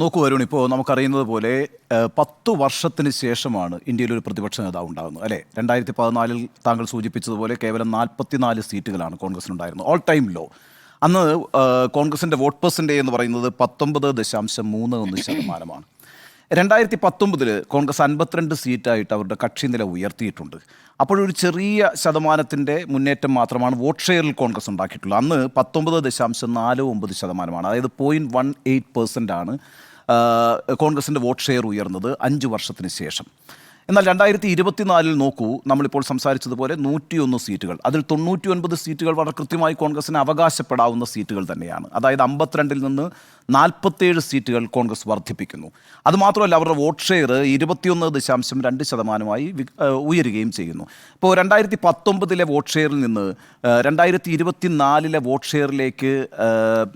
നോക്കൂ വരുൺ ഇപ്പോൾ നമുക്കറിയുന്നത് പോലെ പത്തു വർഷത്തിന് ശേഷമാണ് ഇന്ത്യയിൽ ഒരു പ്രതിപക്ഷ നേതാവ് ഉണ്ടാകുന്നത് അല്ലേ? രണ്ടായിരത്തി പതിനാലിൽ താങ്കൾ സൂചിപ്പിച്ചതുപോലെ കേവലം നാൽപ്പത്തിനാല് സീറ്റുകളാണ് കോൺഗ്രസിനുണ്ടായിരുന്നത്. ഓൾ ടൈം ലോ അന്ന് കോൺഗ്രസിന്റെ വോട്ട് പെർസെന്റേജ് എന്ന് പറയുന്നത് പത്തൊമ്പത് ദശാംശം മൂന്ന് ഒന്ന് ശതമാനമാണ്. രണ്ടായിരത്തി പത്തൊമ്പതിൽ കോൺഗ്രസ് അൻപത്തിരണ്ട് സീറ്റായിട്ട് അവരുടെ കക്ഷി നില ഉയർത്തിയിട്ടുണ്ട്. അപ്പോഴൊരു ചെറിയ ശതമാനത്തിന്റെ മുന്നേറ്റം മാത്രമാണ് വോട്ട് ഷെയറിൽ കോൺഗ്രസ് ഉണ്ടാക്കിയിട്ടുള്ളത്. അന്ന് പത്തൊമ്പത് ദശാംശം നാല് ഒമ്പത് ശതമാനമാണ്. അതായത് പോയിന്റ് വൺ എയ്റ്റ് പെർസെന്റ് ആണ് കോൺഗ്രസിന്റെ വോട്ട് ഷെയർ ഉയർന്നത് അഞ്ച് വർഷത്തിന് ശേഷം. എന്നാൽ രണ്ടായിരത്തി ഇരുപത്തിനാലിൽ നോക്കൂ നമ്മളിപ്പോൾ സംസാരിച്ചതുപോലെ നൂറ്റിയൊന്ന് സീറ്റുകൾ. അതിൽ തൊണ്ണൂറ്റി ഒൻപത് സീറ്റുകൾ വളരെ കൃത്യമായി കോൺഗ്രസിന് അവകാശപ്പെടാവുന്ന സീറ്റുകൾ തന്നെയാണ്. അതായത് അമ്പത്തിരണ്ടിൽ നിന്ന് നാൽപ്പത്തേഴ് സീറ്റുകൾ കോൺഗ്രസ് വർദ്ധിപ്പിക്കുന്നു. അതുമാത്രമല്ല അവരുടെ വോട്ട് ഷെയർ ഇരുപത്തിയൊന്ന് ദശാംശം രണ്ട് ശതമാനമായി ഉയരുകയും ചെയ്യുന്നു. ഇപ്പോൾ രണ്ടായിരത്തി പത്തൊമ്പതിലെ വോട്ട് ഷെയറിൽ നിന്ന് രണ്ടായിരത്തി ഇരുപത്തിനാലിലെ വോട്ട് ഷെയറിലേക്ക്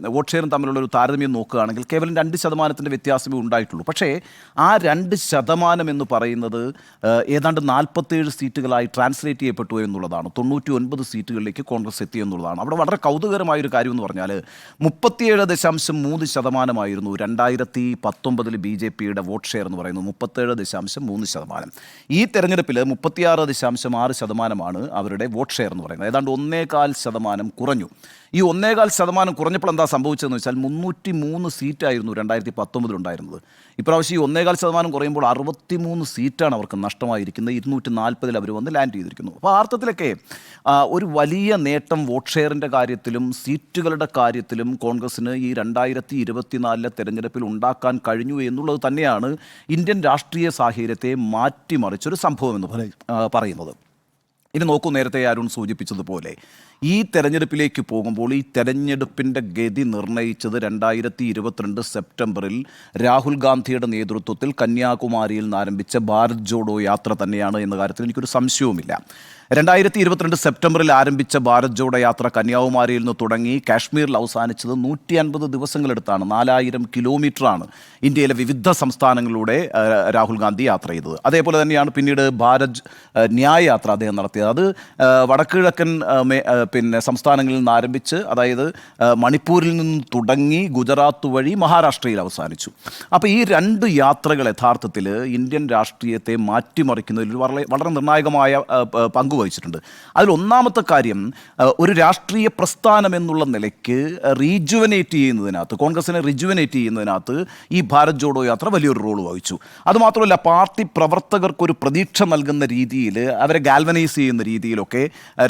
വോട്ട് ഷെയറും തമ്മിലുള്ള ഒരു താരതമ്യം നോക്കുകയാണെങ്കിൽ കേവലം രണ്ട് ശതമാനത്തിന്റെ വ്യത്യാസമേ ഉണ്ടായിട്ടുള്ളൂ. പക്ഷേ ആ രണ്ട് ശതമാനം എന്ന് പറയുന്നത് ഏതാണ്ട് നാൽപ്പത്തേഴ് സീറ്റുകളായി ട്രാൻസ്ലേറ്റ് ചെയ്യപ്പെട്ടു എന്നുള്ളതാണ്. തൊണ്ണൂറ്റി ഒൻപത് സീറ്റുകളിലേക്ക് കോൺഗ്രസ് എത്തി എന്നുള്ളതാണ്. അവിടെ വളരെ കൗതുകരമായ ഒരു കാര്യം എന്ന് പറഞ്ഞാൽ മുപ്പത്തിയേഴ് ദശാംശം മൂന്ന് ശതമാനമായിരുന്നു. രണ്ടായിരത്തി പത്തൊമ്പതിൽ ബി ജെ പിയുടെ വോട്ട് ഷെയർ എന്ന് പറയുന്നത് മുപ്പത്തേഴ് ദശാംശം മൂന്ന് ശതമാനം. ഈ തെരഞ്ഞെടുപ്പിൽ മുപ്പത്തിയാറ് ദശാംശം ആറ് ശതമാനമാണ് അവരുടെ വോട്ട് ഷെയർ എന്ന് പറയുന്നത്. ഏതാണ്ട് ഒന്നേകാൽ ശതമാനം കുറഞ്ഞു. ഈ ഒന്നേകാൽ ശതമാനം കുറഞ്ഞപ്പോൾ എന്താ സംഭവിച്ചതെന്ന് വെച്ചാൽ മുന്നൂറ്റി മൂന്ന് സീറ്റായിരുന്നു രണ്ടായിരത്തി പത്തൊമ്പതിലുണ്ടായിരുന്നത് ഇപ്രാവശ്യം ഈ ഒന്നേകാൽ ശതമാനം കുറയുമ്പോൾ അറുപത്തി മൂന്ന് സീറ്റാണ് അവർക്ക് നഷ്ടമായിരിക്കുന്നത്. ഇരുന്നൂറ്റി നാൽപ്പതിൽ അവർ വന്ന് ലാൻഡ് ചെയ്തിരിക്കുന്നു. അപ്പോൾ അർത്ഥത്തിലൊക്കെ ഒരു വലിയ നേട്ടം വോട്ട് ഷെയറിന്റെ കാര്യത്തിലും സീറ്റുകളുടെ കാര്യത്തിലും കോൺഗ്രസ്സിന് ഈ രണ്ടായിരത്തി ഇരുപത്തിനാലിലെ തെരഞ്ഞെടുപ്പിൽ ഉണ്ടാക്കാൻ കഴിഞ്ഞു എന്നുള്ളത് തന്നെയാണ് ഇന്ത്യൻ രാഷ്ട്രീയ സാഹചര്യത്തെ മാറ്റിമറിച്ചൊരു സംഭവം എന്ന് പറയുന്നത്. ഇനി നോക്കൂ നേരത്തെ അരുൺ സൂചിപ്പിച്ചതുപോലെ. ഈ തെരഞ്ഞെടുപ്പിലേക്ക് പോകുമ്പോൾ ഈ തെരഞ്ഞെടുപ്പിന്റെ ഗതി നിർണയിച്ചത് രണ്ടായിരത്തി ഇരുപത്തിരണ്ട് സെപ്റ്റംബറിൽ രാഹുൽ ഗാന്ധിയുടെ നേതൃത്വത്തിൽ കന്യാകുമാരിയിൽ നിന്ന് ആരംഭിച്ച ഭാരത് ജോഡോ യാത്ര തന്നെയാണ് എന്ന കാര്യത്തിൽ എനിക്കൊരു സംശയവുമില്ല. രണ്ടായിരത്തി ഇരുപത്തിരണ്ട് സെപ്റ്റംബറിൽ ആരംഭിച്ച ഭാരത് ജോഡോ യാത്ര കന്യാകുമാരിയിൽ നിന്ന് തുടങ്ങി കാശ്മീരിൽ അവസാനിച്ചത് നൂറ്റി അൻപത് ദിവസങ്ങളെടുത്താണ്. നാലായിരം കിലോമീറ്ററാണ് ഇന്ത്യയിലെ വിവിധ സംസ്ഥാനങ്ങളിലൂടെ രാഹുൽ ഗാന്ധി യാത്ര ചെയ്തത്. അതേപോലെ തന്നെയാണ് പിന്നീട് ഭാരത് ന്യായ യാത്ര അദ്ദേഹം നടത്തിയത്. അത് വടക്കുകിഴക്കൻ പിന്നെ സംസ്ഥാനങ്ങളിൽ നിന്ന് ആരംഭിച്ച് അതായത് മണിപ്പൂരിൽ നിന്ന് തുടങ്ങി ഗുജറാത്ത് വഴി മഹാരാഷ്ട്രയിൽ അവസാനിച്ചു. അപ്പോൾ ഈ രണ്ട് യാത്രകൾ യഥാർത്ഥത്തിൽ ഇന്ത്യൻ രാഷ്ട്രീയത്തെ മാറ്റിമറിക്കുന്നതിൽ വളരെ വളരെ നിർണായകമായ പങ്ക് വഹിച്ചിട്ടുണ്ട്. അതിൽ ഒന്നാമത്തെ കാര്യം ഒരു രാഷ്ട്രീയ പ്രസ്ഥാനം എന്നുള്ള നിലയ്ക്ക് റീജുവനേറ്റ് ചെയ്യുന്നതിനകത്ത് കോൺഗ്രസിനെ റിജുവനേറ്റ് ചെയ്യുന്നതിനകത്ത് ഈ ഭാരത് ജോഡോ യാത്ര വലിയൊരു റോൾ വഹിച്ചു. അതുമാത്രമല്ല പാർട്ടി പ്രവർത്തകർക്കൊരു പ്രതീക്ഷ നൽകുന്ന രീതിയിൽ അവരെ ഗാൽവനൈസ് ചെയ്യുന്ന രീതിയിലൊക്കെ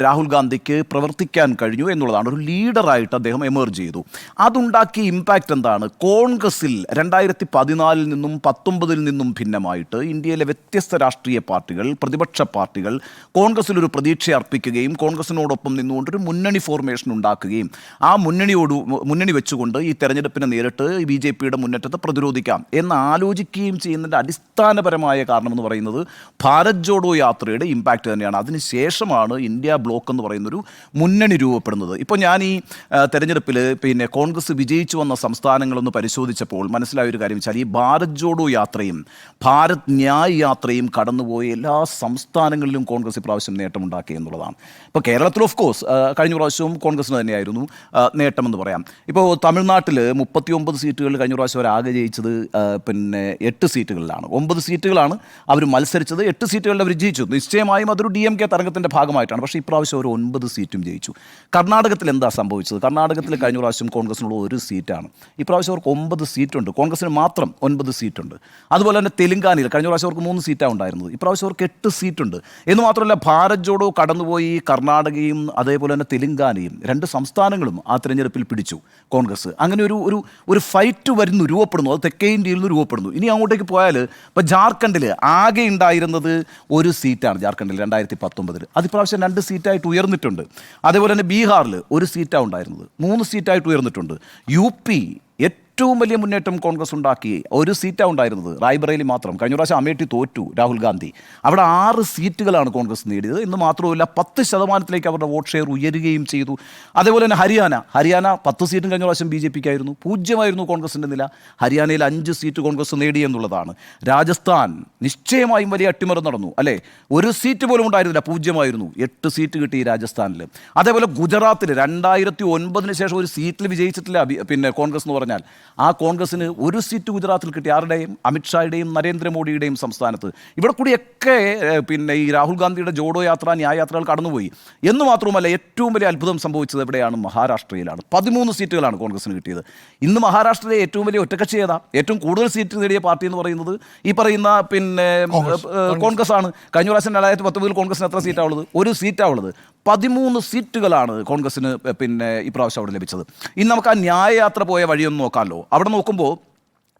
രാഹുൽ ഗാന്ധിക്ക് പ്രവർത്തിക്കാൻ കഴിഞ്ഞു എന്നുള്ളതാണ് ഒരു ലീഡറായിട്ട് അദ്ദേഹം എമേർജ് ചെയ്തു. അതുണ്ടാക്കിയ ഇമ്പാക്റ്റ് എന്താണ്? കോൺഗ്രസിൽ രണ്ടായിരത്തി പതിനാലിൽ നിന്നും പത്തൊമ്പതിൽ നിന്നും ഭിന്നമായിട്ട് ഇന്ത്യയിലെ വ്യത്യസ്ത രാഷ്ട്രീയ പാർട്ടികൾ പ്രതിപക്ഷ പാർട്ടികൾ കോൺഗ്രസിൽ ഒരു പ്രതീക്ഷ അർപ്പിക്കുകയും കോൺഗ്രസിനോടൊപ്പം നിന്നുകൊണ്ട് ഒരു മുന്നണി ഫോർമേഷൻ ഉണ്ടാക്കുകയും ആ മുന്നണിയോട് മുന്നണി വെച്ചുകൊണ്ട് ഈ തെരഞ്ഞെടുപ്പിനെ നേരിട്ട് ബി ജെ പിയുടെ മുന്നേറ്റത്തെ പ്രതിരോധിക്കാം എന്ന് ആലോചിക്കുകയും ചെയ്യുന്നതിന്റെ അടിസ്ഥാനപരമായ കാരണമെന്ന് പറയുന്നത് ഭാരത് ജോഡോ യാത്രയുടെ ഇമ്പാക്റ്റ് തന്നെയാണ്. അതിനുശേഷമാണ് ഇന്ത്യ ബ്ലോക്ക് എന്ന് പറയുന്നൊരു മുന്നണി രൂപപ്പെടുന്നത്. ഇപ്പോൾ ഞാൻ ഈ തെരഞ്ഞെടുപ്പിൽ പിന്നെ കോൺഗ്രസ് വിജയിച്ചു വന്ന സംസ്ഥാനങ്ങളൊന്ന് പരിശോധിച്ചപ്പോൾ മനസ്സിലായ ഒരു കാര്യം വെച്ചാൽ ഈ ഭാരത് ജോഡോ യാത്രയും ഭാരത് ന്യായ് യാത്രയും കടന്നുപോയ എല്ലാ സംസ്ഥാനങ്ങളിലും കോൺഗ്രസ് ഇപ്രാവശ്യം നേട്ടമുണ്ടാക്കി എന്നുള്ളതാണ്. ഇപ്പോൾ കേരളത്തിൽ ഓഫ് കോഴ്സ് കഴിഞ്ഞ പ്രാവശ്യവും കോൺഗ്രസിന് തന്നെയായിരുന്നു നേട്ടമെന്ന് പറയാം. ഇപ്പോൾ തമിഴ്നാട്ടിൽ മുപ്പത്തിയൊമ്പത് സീറ്റുകളിൽ കഴിഞ്ഞ പ്രാവശ്യം അവർ ആകെ ജയിച്ചത് പിന്നെ എട്ട് സീറ്റുകളിലാണ്. ഒമ്പത് സീറ്റുകളാണ് അവർ മത്സരിച്ചത്. എട്ട് സീറ്റുകളിൽ അവർ ജയിച്ചു. നിശ്ചയമായും അതൊരു ഡി എം കെ തരംഗത്തിന്റെ ഭാഗമായിട്ടാണ്. പക്ഷേ ഇപ്രാവശ്യം അവർ ഒൻപത് സീറ്റും ജയിച്ചു. കർണാടകത്തിൽ എന്താ സംഭവിച്ചത്? കർണാടകത്തിൽ കഴിഞ്ഞ പ്രാവശ്യം കോൺഗ്രസിനുള്ള ഒരു സീറ്റാണ്. ഇപ്രാവശ്യം അവർക്ക് ഒമ്പത് സീറ്റുണ്ട്. കോൺഗ്രസിന് മാത്രം ഒൻപത് സീറ്റുണ്ട്. അതുപോലെ തന്നെ തെലുങ്കാനയിൽ കഴിഞ്ഞ പ്രാവശ്യം അവർക്ക് മൂന്ന് സീറ്റാണ് ഉണ്ടായിരുന്നത്. ഇപ്രാവശ്യം അവർക്ക് എട്ട് സീറ്റുണ്ട്. എന്ന് മാത്രമല്ല ഭാരത് ജോഡോ കടന്നുപോയി കർണാടകയും അതേപോലെ തന്നെ തെലുങ്കാനയും രണ്ട് സംസ്ഥാനങ്ങളും ആ തിരഞ്ഞെടുപ്പിൽ പിടിച്ചു. കോൺഗ്രസ്. അങ്ങനെ ഒരു ഒരു ഒരു ഫൈറ്റ് വരുന്നു രൂപപ്പെടുന്നു. അത് തെക്കേ ഇന്ത്യയിൽ നിന്ന് രൂപപ്പെടുന്നു. ഇനി അങ്ങോട്ടേക്ക് പോയാൽ ഇപ്പോൾ ജാർഖണ്ഡിൽ ആകെ ഉണ്ടായിരുന്നത് ഒരു സീറ്റാണ് ജാർഖണ്ഡിൽ രണ്ടായിരത്തി പത്തൊമ്പതിൽ അത് ഇപ്രാവശ്യം രണ്ട് സീറ്റായിട്ട് ഉയർന്നിട്ടുണ്ട്. അതേപോലെ തന്നെ ബീഹാറിൽ ഒരു സീറ്റാണ് ഉണ്ടായിരുന്നത്. മൂന്ന് സീറ്റായിട്ട് ഉയർന്നിട്ടുണ്ട്. യു പി ഏറ്റവും വലിയ മുന്നേറ്റം കോൺഗ്രസ് ഉണ്ടാക്കി ഒരു സീറ്റാണ് ഉണ്ടായിരുന്നത് റായ്ബറേലി മാത്രം. കഴിഞ്ഞ പ്രാവശ്യം അമേഠി തോറ്റു രാഹുൽ ഗാന്ധി. അവിടെ ആറ് സീറ്റുകളാണ് കോൺഗ്രസ് നേടിയത്. എന്ന് മാത്രമല്ല പത്ത് ശതമാനത്തിലേക്ക് അവരുടെ വോട്ട് ഷെയർ ഉയരുകയും ചെയ്തു. അതേപോലെ തന്നെ ഹരിയാന. ഹരിയാന പത്ത് സീറ്റും കഴിഞ്ഞ പ്രാവശ്യം ബി ജെ പിക്കായിരുന്നു. പൂജ്യമായിരുന്നു കോൺഗ്രസിന്റെ നില. ഹരിയാനയിൽ അഞ്ച് സീറ്റ് കോൺഗ്രസ് നേടി എന്നുള്ളതാണ്. രാജസ്ഥാൻ നിശ്ചയമായും വലിയ അട്ടിമറി നടന്നു. അല്ലേ? ഒരു സീറ്റ് പോലും ഉണ്ടായിരുന്നില്ല. പൂജ്യമായിരുന്നു. എട്ട് സീറ്റ് കിട്ടി രാജസ്ഥാനിൽ അതേപോലെ ഗുജറാത്തിൽ രണ്ടായിരത്തി ഒൻപതിന് ശേഷം ഒരു സീറ്റിൽ വിജയിച്ചിട്ടില്ല പിന്നെ കോൺഗ്രസ് എന്ന് പറഞ്ഞാൽ ആ കോൺഗ്രസ്സിന് ഒരു സീറ്റ് ഗുജറാത്തിൽ കിട്ടി ആരുടെയും അമിത്ഷായുടെയും നരേന്ദ്രമോദിയുടെയും സംസ്ഥാനത്ത് ഇവിടെ കൂടിയൊക്കെ പിന്നെ ഈ രാഹുൽ ഗാന്ധിയുടെ ജോഡോ യാത്ര ന്യായയാത്രകൾ കടന്നുപോയി. എന്ന് മാത്രവുമല്ല ഏറ്റവും വലിയ അത്ഭുതം സംഭവിച്ചത് എവിടെയാണ്? മഹാരാഷ്ട്രയിലാണ്. പതിമൂന്ന് സീറ്റുകളാണ് കോൺഗ്രസ്സിന് കിട്ടിയത്. ഇന്ന് മഹാരാഷ്ട്രയിലെ ഏറ്റവും വലിയ ഒറ്റക്കക്ഷി ഏതാ? ഏറ്റവും കൂടുതൽ സീറ്റ് നേടിയ പാർട്ടി എന്ന് പറയുന്നത് ഈ പറയുന്ന പിന്നെ കോൺഗ്രസ്. ആണ് കഴിഞ്ഞ പ്രാവശ്യം രണ്ടായിരത്തി പത്തൊമ്പതിൽ കോൺഗ്രസിന് എത്ര സീറ്റാവുള്ളത് ഒരു സീറ്റാവുള്ളത് പതിമൂന്ന് സീറ്റുകളാണ് കോൺഗ്രസിന് പിന്നെ ഇപ്രാവശ്യം അവിടെ ലഭിച്ചത്. ഇനി നമുക്ക് ആ ന്യായയാത്ര പോയ വഴിയൊന്ന് നോക്കാമല്ലോ. അവിടെ നോക്കുമ്പോൾ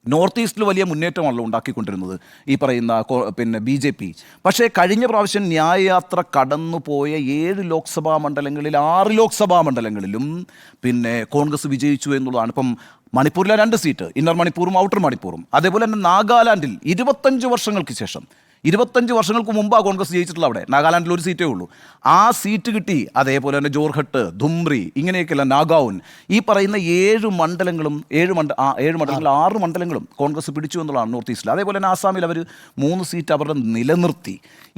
നോർത്ത് ഈസ്റ്റിൽ വലിയ മുന്നേറ്റമാണല്ലോ ഉണ്ടാക്കിക്കൊണ്ടിരുന്നത് ഈ പറയുന്ന പിന്നെ ബി ജെ പി. പക്ഷേ കഴിഞ്ഞ പ്രാവശ്യം ന്യായയാത്ര കടന്നുപോയ ഏഴ് ലോക്സഭാ മണ്ഡലങ്ങളിൽ ആറ് ലോക്സഭാ മണ്ഡലങ്ങളിലും പിന്നെ കോൺഗ്രസ് വിജയിച്ചു എന്നുള്ളതാണ്. ഇപ്പം മണിപ്പൂരിലെ രണ്ട് സീറ്റ് ഇന്നർ മണിപ്പൂറും ഔട്ടർ മണിപ്പൂറും. അതേപോലെ തന്നെ നാഗാലാൻഡിൽ ഇരുപത്തഞ്ച് വർഷങ്ങൾക്ക് ശേഷം ഇരുപത്തഞ്ച് വർഷങ്ങൾക്ക് മുമ്പാണ് കോൺഗ്രസ് ജയിച്ചിട്ടുള്ള അവിടെ. നാഗാലാൻഡിൽ ഒരു സീറ്റേ ഉള്ളൂ. ആ സീറ്റ് കിട്ടി അതേപോലെ തന്നെ ജോർഹട്ട് ധുംറി ഇങ്ങനെയൊക്കെയല്ല നാഗാവുൻ. ഈ പറയുന്ന ഏഴ് മണ്ഡലങ്ങളും ഏഴ് മണ്ഡ ഏഴ് മണ്ഡലങ്ങളിൽ ആറ് മണ്ഡലങ്ങളും കോൺഗ്രസ് പിടിച്ചു എന്നുള്ളതാണ് നോർത്ത് ഈസ്റ്റിൽ. അതേപോലെ തന്നെ ആസാമിൽ അവർ മൂന്ന് സീറ്റ് അവരുടെ നിലനിർത്തി.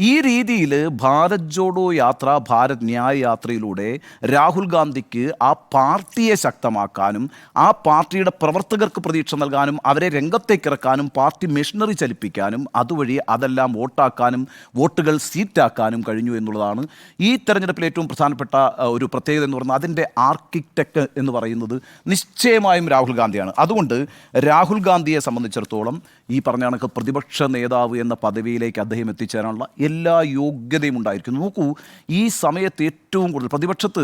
ഈ രീതിയിൽ ഭാരത് ജോഡോ യാത്ര ഭാരത് ന്യായ യാത്രയിലൂടെ രാഹുൽ ഗാന്ധിക്ക് ആ പാർട്ടിയെ ശക്തമാക്കാനും ആ പാർട്ടിയുടെ പ്രവർത്തകർക്ക് പ്രതീക്ഷ നൽകാനും അവരെ രംഗത്തേക്ക് ഇറക്കാനും പാർട്ടി മെഷീനറി ചലിപ്പിക്കാനും അതുവഴി അതെല്ലാം വോട്ടാക്കാനും വോട്ടുകൾ സീറ്റാക്കാനും കഴിഞ്ഞു എന്നുള്ളതാണ് ഈ തെരഞ്ഞെടുപ്പിൽ ഏറ്റവും പ്രധാനപ്പെട്ട ഒരു പ്രത്യേകത എന്ന് പറയുന്നത് അതിന്റെ ആർക്കിടെക്ട് എന്ന് പറയുന്നത് നിശ്ചയമായും രാഹുൽ ഗാന്ധിയാണ്. അതുകൊണ്ട് രാഹുൽ ഗാന്ധിയെ സംബന്ധിച്ചിടത്തോളം ഈ പറഞ്ഞ കണക്ക് പ്രതിപക്ഷ നേതാവ് എന്ന പദവിയിലേക്ക് അദ്ദേഹം എത്തിച്ചേരാനുള്ള എല്ലാ യോഗ്യതയും ഉണ്ടായിരിക്കുന്നു. നോക്കൂ ഈ സമയത്ത് ഏറ്റവും കൂടുതൽ പ്രതിപക്ഷത്ത്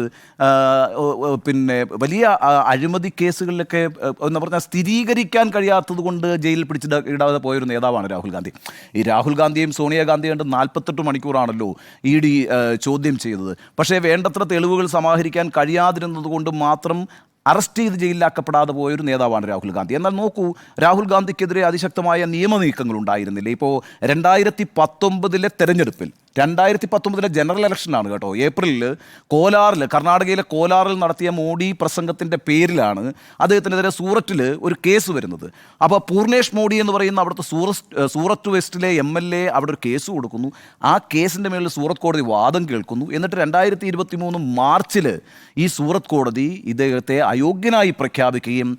പിന്നെ വലിയ അഴിമതി കേസുകളിലൊക്കെ എന്ന് പറഞ്ഞാൽ സ്ഥിരീകരിക്കാൻ കഴിയാത്തത് കൊണ്ട് ജയിലിൽ പിടിച്ചിടാതെ പോയൊരു നേതാവാണ് രാഹുൽ ഗാന്ധി. ഈ രാഹുൽ ഗാന്ധിയും സോണിയാഗാന്ധി കണ്ട് നാൽപ്പത്തെട്ട് മണിക്കൂറാണല്ലോ ഇ ഡി ചോദ്യം ചെയ്തത്. പക്ഷേ വേണ്ടത്ര തെളിവുകൾ സമാഹരിക്കാൻ കഴിയാതിരുന്നത് കൊണ്ട് മാത്രം അറസ്റ്റ് ചെയ്ത് ജയിലിലാക്കപ്പെടാതെ പോയൊരു നേതാവാണ് രാഹുൽ ഗാന്ധി. എന്നാൽ നോക്കൂ രാഹുൽ ഗാന്ധിക്കെതിരെ അതിശക്തമായ നിയമനീക്കങ്ങൾ ഉണ്ടായിരുന്നില്ല? ഇപ്പോൾ രണ്ടായിരത്തി പത്തൊമ്പതിലെ തെരഞ്ഞെടുപ്പിൽ രണ്ടായിരത്തി പത്തൊമ്പതിലെ ജനറൽ ഇലക്ഷനാണ് കേട്ടോ. ഏപ്രിലിൽ കോലാറിൽ കർണാടകയിലെ കോലാറിൽ നടത്തിയ മോഡി പ്രസംഗത്തിന്റെ പേരിലാണ് അദ്ദേഹത്തിനെതിരെ സൂററ്റിൽ ഒരു കേസ് വരുന്നത്. അപ്പോൾ പൂർണേഷ് മോഡി എന്ന് പറയുന്ന അവിടുത്തെ സൂറത്ത് സൂറത്ത് വെസ്റ്റിലെ എം എൽ എ അവിടെ ഒരു കേസ് കൊടുക്കുന്നു. ആ കേസിന്റെ മേളിൽ സൂറത്ത് കോടതി വാദം കേൾക്കുന്നു. എന്നിട്ട് രണ്ടായിരത്തി ഇരുപത്തി മൂന്ന് മാർച്ചിൽ ഈ സൂറത്ത് കോടതി ഇദ്ദേഹത്തെ അയോഗ്യനായി പ്രഖ്യാപിക്കുകയും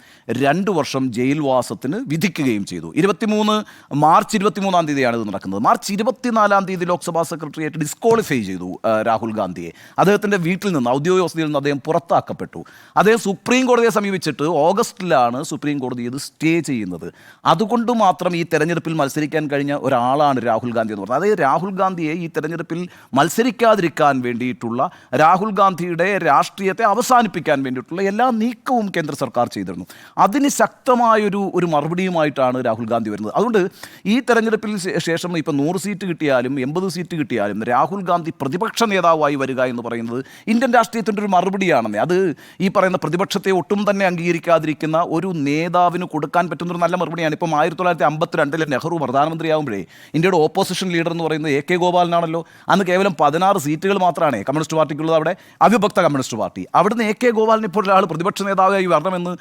രണ്ട് വർഷം ജയിൽവാസത്തിന് വിധിക്കുകയും ചെയ്തു. ഇരുപത്തിമൂന്ന് മാർച്ച് ഇരുപത്തിമൂന്നാം തീയതിയാണ് ഇത് നടക്കുന്നത്. മാർച്ച് ഇരുപത്തിനാലാം തീയതി ലോക്സഭാ സെക്രട്ടറിയേറ്റ് ഡിസ്ക്വാളിഫൈ ചെയ്തു രാഹുൽ ഗാന്ധിയെ. അദ്ദേഹത്തിന്റെ വീട്ടിൽ നിന്ന് ഔദ്യോഗിക വസതിയിൽ നിന്ന് അദ്ദേഹം പുറത്താക്കപ്പെട്ടു. അദ്ദേഹം സുപ്രീം കോടതിയെ സമീപിച്ചിട്ട് ഓഗസ്റ്റിലാണ് സുപ്രീം കോടതി ഇത് സ്റ്റേ ചെയ്യുന്നത്. അതുകൊണ്ട് മാത്രം ഈ തെരഞ്ഞെടുപ്പിൽ മത്സരിക്കാൻ കഴിഞ്ഞ ഒരാളാണ് രാഹുൽ ഗാന്ധി എന്ന് പറഞ്ഞത് അതായത് രാഹുൽ ഗാന്ധിയെ ഈ തെരഞ്ഞെടുപ്പിൽ മത്സരിക്കാതിരിക്കാൻ വേണ്ടിയിട്ടുള്ള രാഹുൽ ഗാന്ധിയുടെ രാഷ്ട്രീയത്തെ അവസാനിപ്പിക്കാൻ വേണ്ടിയിട്ടുള്ള എല്ലാ നീക്കവും കേന്ദ്ര സർക്കാർ ചെയ്തിരുന്നു. അതിന് ശക്തമായൊരു ഒരു മറുപടിയുമായിട്ടാണ് രാഹുൽ ഗാന്ധി വരുന്നത്. അതുകൊണ്ട് ഈ തെരഞ്ഞെടുപ്പിൽ ശേഷം ഇപ്പം നൂറ് സീറ്റ് കിട്ടിയാലും എൺപത് സീറ്റ് കിട്ടിയാലും രാഹുൽ ഗാന്ധി പ്രതിപക്ഷ നേതാവായി വരിക എന്ന് പറയുന്നത് ഇന്ത്യൻ രാഷ്ട്രീയത്തിന്റെ ഒരു മറുപടിയാണെന്നേ. അത് ഈ പറയുന്ന പ്രതിപക്ഷത്തെ ഒട്ടും തന്നെ അംഗീകരിക്കാതിരിക്കുന്ന ഒരു നേതാവിന് കൊടുക്കാൻ പറ്റുന്ന ഒരു നല്ല മറുപടിയാണ്. ഇപ്പം ആയിരത്തി തൊള്ളായിരത്തി അമ്പത്തിരണ്ടിലെ നെഹ്റു പ്രധാനമന്ത്രിയാകുമ്പോഴേ ഇന്ത്യയുടെ ഓപ്പോസിഷൻ ലീഡർ എന്ന് പറയുന്നത് എ കെ ഗോപാലനാണല്ലോ. അന്ന് കേവലം പതിനാറ് സീറ്റുകൾ മാത്രമാണ് കമ്മ്യൂണിസ്റ്റ് പാർട്ടിക്കുള്ളത് അവിടെ. അവിഭക്ത കമ്മ്യൂണിസ്റ്റ് പാർട്ടി. അവിടുന്ന് എ കെ ഗോപാലിനെ ഇപ്പോൾ ഒരാൾ പ്രതിപക്ഷ നേതാവായി വരണമെന്ന്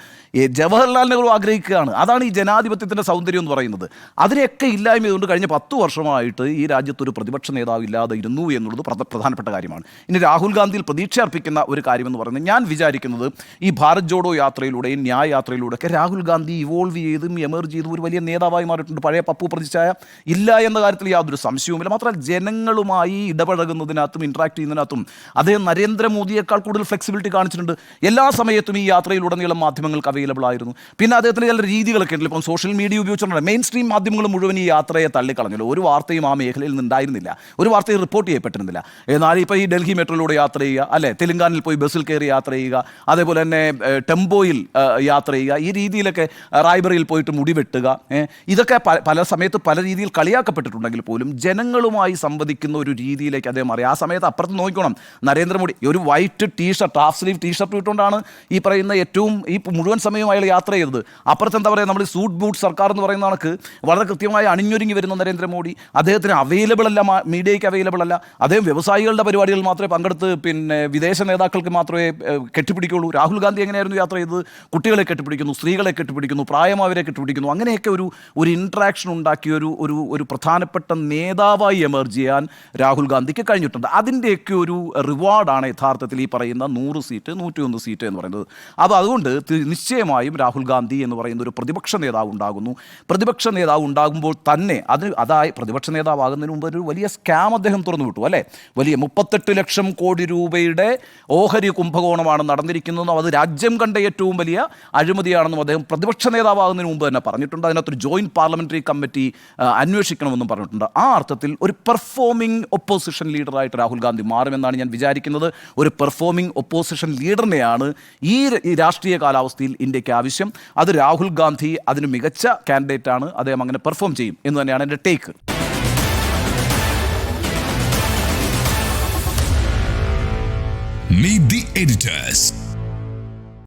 ജവഹർലാൽ നെഹ്റു ആഗ്രഹിക്കുകയാണ്. അതാണ് ഈ ജനാധിപത്യത്തിന്റെ സൗന്ദര്യം എന്ന് പറയുന്നത്. അതിനെയൊക്കെ ഇല്ലായ്മ ചെയ്തുകൊണ്ട് കഴിഞ്ഞ പത്ത് വർഷമായിട്ട് ഈ രാജ്യത്ത് ഒരു പ്രതിപക്ഷ നേതാവ് ഇല്ലാതെ ഇരുന്നു എന്നുള്ളത് പ്രധ- പ്രധാനപ്പെട്ട കാര്യമാണ്. ഇനി രാഹുൽ ഗാന്ധിയിൽ പ്രതീക്ഷ അർപ്പിക്കുന്ന ഒരു കാര്യമെന്ന് പറയുന്നത് ഞാൻ വിചാരിക്കുന്നത് ഈ ഭാരത് ജോഡോ യാത്രയിലൂടെയും ന്യായ യാത്രയിലൂടെയൊക്കെ രാഹുൽ ഗാന്ധി ഇവോൾവ് ചെയ്തും എമർജ് ചെയ്തും ഒരു വലിയ നേതാവായി മാറിയിട്ടുണ്ട്. പഴയ പപ്പു പ്രതിച്ഛായ ഇല്ല എന്ന കാര്യത്തിൽ യാതൊരു സംശയവുമില്ല. മാത്രമല്ല ജനങ്ങളുമായി ഇടപഴകുന്നതിനകത്തും ഇൻട്രാക്ട് ചെയ്യുന്നതിനകത്തും അദ്ദേഹം നരേന്ദ്രമോദിയേക്കാൾ കൂടുതൽ ഫ്ലെക്സിബിലിറ്റി കാണിച്ചിട്ടുണ്ട്. എല്ലാ സമയത്തും ഈ യാത്രയിലുടനീളം മാധ്യമങ്ങൾക്ക് അവൈലബിൾ ആയിരുന്നു. പിന്നെ അദ്ദേഹത്തിന് ചില രീതികളൊക്കെ ഉണ്ടല്ലോ ഇപ്പം സോഷ്യൽ മീഡിയ ഉപയോഗിച്ചിട്ടുണ്ട് മെയിൻ സ്ട്രീം മാധ്യമങ്ങൾ മുഴുവൻ ഈ യാത്രയെ തള്ളിക്കളഞ്ഞല്ലോ ഒരു വാർത്തയും ആ മേഖലയിൽ നിന്നുണ്ടായിരുന്നില്ല ഒരു വാർത്തയും റിപ്പോർട്ട് ചെയ്യപ്പെട്ടിരുന്നില്ല. എന്നാൽ ഇപ്പോൾ ഈ ഡൽഹി മെട്രോയിലൂടെ യാത്ര ചെയ്യുക അല്ലെ തെലങ്കാനയിൽ പോയി ബസ്സിൽ കയറി യാത്ര ചെയ്യുക അതേപോലെ തന്നെ ടെമ്പോയിൽ യാത്ര ചെയ്യുക ഈ രീതിയിലൊക്കെ റായ്ബറിയിൽ പോയിട്ട് മുടി വെട്ടുക ഇതൊക്കെ പല സമയത്ത് പല രീതിയിൽ കളിയാക്കപ്പെട്ടിട്ടുണ്ടെങ്കിൽ പോലും ജനങ്ങളുമായി സംവദിക്കുന്ന ഒരു രീതിയിലേക്ക് അദ്ദേഹം മാറി. ആ സമയത്ത് അപ്പുറത്ത് നോക്കണം നരേന്ദ്രമോദി ഒരു white T shirt half sleeve T shirt ഇട്ടുകൊണ്ടാണ് ഈ പറയുന്ന ഏറ്റവും ഈ മുഴുവൻ സമയവും അയാൾ യാത്ര ചെയ്തത് അപ്പുറത്ത് എന്താ പറയുക? നമ്മൾ സൂട്ട് ബൂട്ട് സർക്കാർ എന്ന് പറയുന്ന കണക്ക് വളരെ കൃത്യമായി അണിഞ്ഞൊരുങ്ങി വരുന്ന നരേന്ദ്രമോദി. അദ്ദേഹത്തിന് അവൈലബിൾ അല്ല മീഡിയയ്ക്ക് അവൈലബിൾ അല്ല. അദ്ദേഹം വ്യവസായികളുടെ പരിപാടികളിൽ മാത്രമേ പങ്കെടുത്ത് പിന്നെ വിദേശ നേതാക്കൾക്ക് മാത്രമേ കെട്ടിപ്പിടിക്കുള്ളൂ. രാഹുൽ ഗാന്ധി എങ്ങനെയായിരുന്നു യാത്ര ചെയ്തത്? കുട്ടികളെ കെട്ടിപ്പിടിക്കുന്നു സ്ത്രീകളെ കെട്ടിപ്പിടിക്കുന്നു പ്രായമായവരെ കെട്ടിപ്പിടിക്കുന്നു. അങ്ങനെയൊക്കെ ഒരു ഒരു ഇൻട്രാക്ഷൻ ഉണ്ടാക്കിയ ഒരു ഒരു ഒരു പ്രധാനപ്പെട്ട നേതാവായി എമർജ് ചെയ്യാൻ രാഹുൽ ഗാന്ധിക്ക് കഴിഞ്ഞിട്ടുണ്ട്. അതിന്റെയൊക്കെ ഒരു റിവാർഡാണ് യഥാർത്ഥത്തിൽ ഈ പറയുന്ന നൂറ് സീറ്റ് നൂറ്റിയൊന്ന് സീറ്റ് എന്ന് പറയുന്നത്. അപ്പോൾ അതുകൊണ്ട് നിശ്ചയമായും രാഹുൽ ഗാന്ധി എന്ന് പറയുന്ന ഒരു പ്രതിപക്ഷ നേതാവ് ഉണ്ടാകുന്നു. പ്രതിപക്ഷ നേതാവ് ഉണ്ടാകുമ്പോൾ തന്നെ അതിന് അതായി പ്രതിപക്ഷ നേതാവാകുന്നതിന് മുമ്പ് ഒരു വലിയ സ്കാം അദ്ദേഹം തുറന്നു വിട്ടു അല്ലേ? വലിയ മുപ്പത്തെട്ട് ലക്ഷം കോടി രൂപയുടെ ഓഹരി കുംഭകോണമാണ് നടന്നിരിക്കുന്നതെന്നും അത് രാജ്യം കണ്ട ഏറ്റവും വലിയ അഴിമതിയാണെന്നും അദ്ദേഹം പ്രതിപക്ഷ നേതാവാകുന്നതിന് മുമ്പ് തന്നെ പറഞ്ഞിട്ടുണ്ട്. അതിനകത്തൊരു ജോയിന്റ് പാർലമെന്ററി കമ്മിറ്റി അന്വേഷിക്കണമെന്നും പറഞ്ഞിട്ടുണ്ട്. ആ അർത്ഥത്തിൽ ഒരു പെർഫോമിംഗ് ഒപ്പോസിഷൻ ലീഡറായിട്ട് രാഹുൽ ഗാന്ധി മാറുമെന്നാണ് ഞാൻ വിചാരിക്കുന്നത്. ഒരു പെർഫോമിംഗ് ഒപ്പോസിഷൻ ലീഡറിനെയാണ് ഈ ഈ രാഷ്ട്രീയ കാലാവസ്ഥയിൽ ഇന്ത്യയ്ക്ക് ആവശ്യം. അത് രാഹുൽ ഗാന്ധി അതിന് മികച്ച കാൻഡിഡേറ്റ് ആണ്. അദ്ദേഹം അങ്ങനെ പെർഫോം ചെയ്യും. എന്ന് തന്നെയാണ് എന്റെ ടേക്ക് Meet the editors.